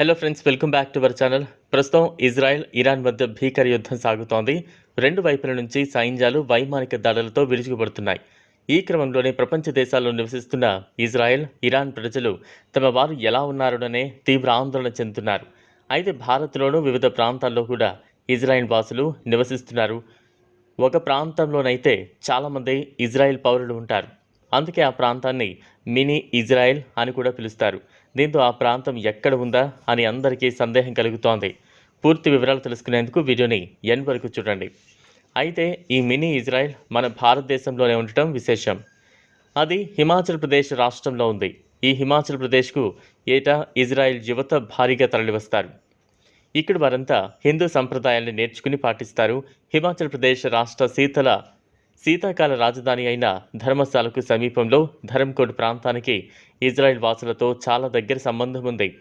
Hello friends welcome back to our channel ప్రస్తుతం Israel Iran మధ్య భీకర యుద్ధం సాగుతోంది. రెండు వైపుల నుంచి సైన్యాలు వైమానిక దాడులతో విరుచుకుపడుతున్నాయి. ఈ క్రమంలోనే ప్రపంచ దేశాల్లో నివసిస్తున్న ఇజ్రాయెల్ ఇరాన్ ప్రజలు తమ వారు ఎలా ఉన్నారోననే తీవ్ర ఆందోళన చెందుతున్నారు. అయితే భారత్లోనూ వివిధ ప్రాంతాల్లో కూడా ఇజ్రాయెల్ వాసులు నివసిస్తున్నారు. ఒక ప్రాంతంలోనైతే చాలామంది ఇజ్రాయెల్ పౌరులు ఉంటారు. అందుకే ఆ ప్రాంతాన్ని మినీ ఇజ్రాయెల్ అని కూడా పిలుస్తారు. దీంతో ఆ ప్రాంతం ఎక్కడ ఉందా అని అందరికీ సందేహం కలుగుతోంది. పూర్తి వివరాలు తెలుసుకునేందుకు వీడియోని ఎన్ వరకు చూడండి. అయితే ఈ మినీ ఇజ్రాయెల్ మన భారతదేశంలోనే ఉండటం విశేషం. అది హిమాచల్ ప్రదేశ్ రాష్ట్రంలో ఉంది. ఈ హిమాచల్ ప్రదేశ్కు ఏటా ఇజ్రాయెల్ యువత భారీగా తరలివస్తారు. ఇక్కడ వారంతా హిందూ సంప్రదాయాల్ని నేర్చుకుని పాటిస్తారు హిమాచల్ ప్రదేశ్ రాష్ట్ర శీతల శీతాకాల రాజధాని అయిన ధర్మశాలకు సమీపంలో ధర్మకోడ్ ప్రాంతానికి ఇజ్రాయెల్ వాసులతో చాలా దగ్గర సంబంధం ఉంది.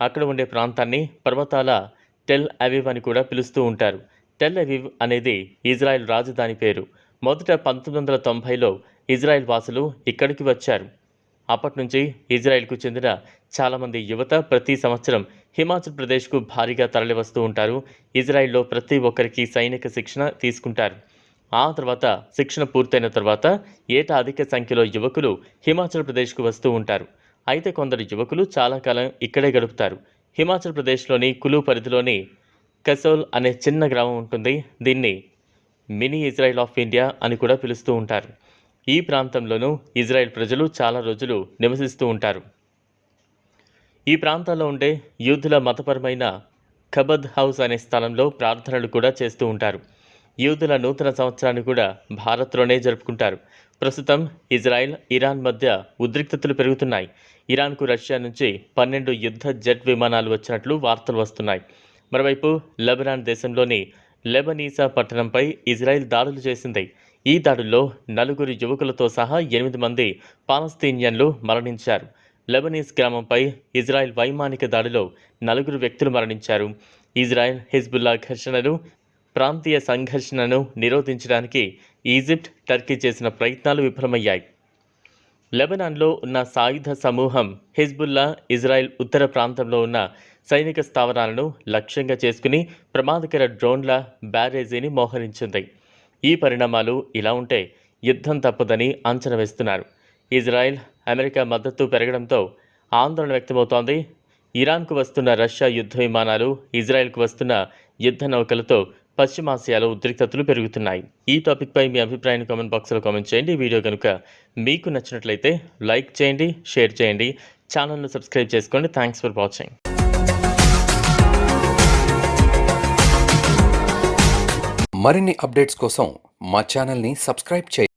అక్కడ ఉండే ప్రాంతాన్ని పర్వతాల టెల్ అవీవ్ అని కూడా పిలుస్తూ ఉంటారు. టెల్ అవివ్ అనేది ఇజ్రాయెల్ రాజధాని పేరు. మొదట పంతొమ్మిది వందల తొంభైలో ఇజ్రాయెల్ వాసులు ఇక్కడికి వచ్చారు. అప్పటి నుంచి ఇజ్రాయెల్కు చెందిన చాలామంది యువత ప్రతి సంవత్సరం హిమాచల్ ప్రదేశ్కు భారీగా తరలివస్తూ ఉంటారు. ఇజ్రాయెల్లో ప్రతి ఒక్కరికి సైనిక శిక్షణ తీసుకుంటారు. ఆ తర్వాత శిక్షణ పూర్తయిన తర్వాత ఏటా అధిక సంఖ్యలో యువకులు హిమాచల్ ప్రదేశ్కు వస్తూ ఉంటారు. అయితే కొందరు యువకులు చాలా కాలం ఇక్కడే గడుపుతారు. హిమాచల్ ప్రదేశ్లోని కులు పరిధిలోని కసోల్ అనే చిన్న గ్రామం ఉంటుంది. దీన్ని మినీ ఇజ్రాయెల్ ఆఫ్ ఇండియా అని కూడా పిలుస్తూ ఉంటారు. ఈ ప్రాంతంలోనూ ఇజ్రాయెల్ ప్రజలు చాలా రోజులు నివసిస్తూ ఉంటారు. ఈ ప్రాంతాల్లో ఉండే యూదుల మతపరమైన కబద్ హౌస్ అనే స్థలంలో ప్రార్థనలు కూడా చేస్తూ ఉంటారు. యూదుల నూతన సంవత్సరాన్ని కూడా భారత్లోనే జరుపుకుంటారు. ప్రస్తుతం ఇజ్రాయెల్ ఇరాన్ మధ్య ఉద్రిక్తతలు పెరుగుతున్నాయి. ఇరాన్కు రష్యా నుంచి పన్నెండు యుద్ధ జెట్ విమానాలు వచ్చినట్లు వార్తలు వస్తున్నాయి. మరోవైపు లెబనాన్ దేశంలోని లెబనీసా పట్టణంపై ఇజ్రాయెల్ దాడులు చేసింది. ఈ దాడుల్లో నలుగురు యువకులతో సహా ఎనిమిది మంది పాలస్తీనియన్లు మరణించారు. లెబనీస్ గ్రామంపై ఇజ్రాయెల్ వైమానిక దాడిలో నలుగురు వ్యక్తులు మరణించారు. ఇజ్రాయెల్ హిజ్బుల్లా ఘర్షణలు ప్రాంతీయ సంఘర్షణను నిరోధించడానికి ఈజిప్ట్ టర్కీ చేసిన ప్రయత్నాలు విఫలమయ్యాయి. లెబనాన్లో ఉన్న సాయుధ సమూహం హిజ్బుల్లా ఇజ్రాయెల్ ఉత్తర ప్రాంతంలో ఉన్న సైనిక స్థావరాలను లక్ష్యంగా చేసుకుని ప్రమాదకర డ్రోన్ల బ్యారేజీని మోహరించింది. ఈ పరిణామాలు ఇలా ఉంటే యుద్ధం తప్పదని అంచనా వేస్తున్నారు. ఇజ్రాయెల్ అమెరికా మద్దతు పెరగడంతో ఆందోళన వ్యక్తమవుతోంది. ఇరాన్కు వస్తున్న రష్యా యుద్ధ విమానాలు ఇజ్రాయెల్కు వస్తున్న యుద్ధ నౌకలతో పశ్చిమాసియాలో ఉద్రిక్తతలు పెరుగుతున్నాయి. ఈ టాపిక్పై మీ అభిప్రాయాన్ని కామెంట్ బాక్స్లో కామెంట్ చేయండి. వీడియో కనుక మీకు నచ్చినట్లయితే లైక్ చేయండి షేర్ చేయండి ఛానల్ను సబ్స్క్రైబ్ చేసుకోండి. Thanks for watching. మరిన్ని అప్డేట్స్ కోసం మా ఛానల్ని సబ్స్క్రైబ్ చేయండి.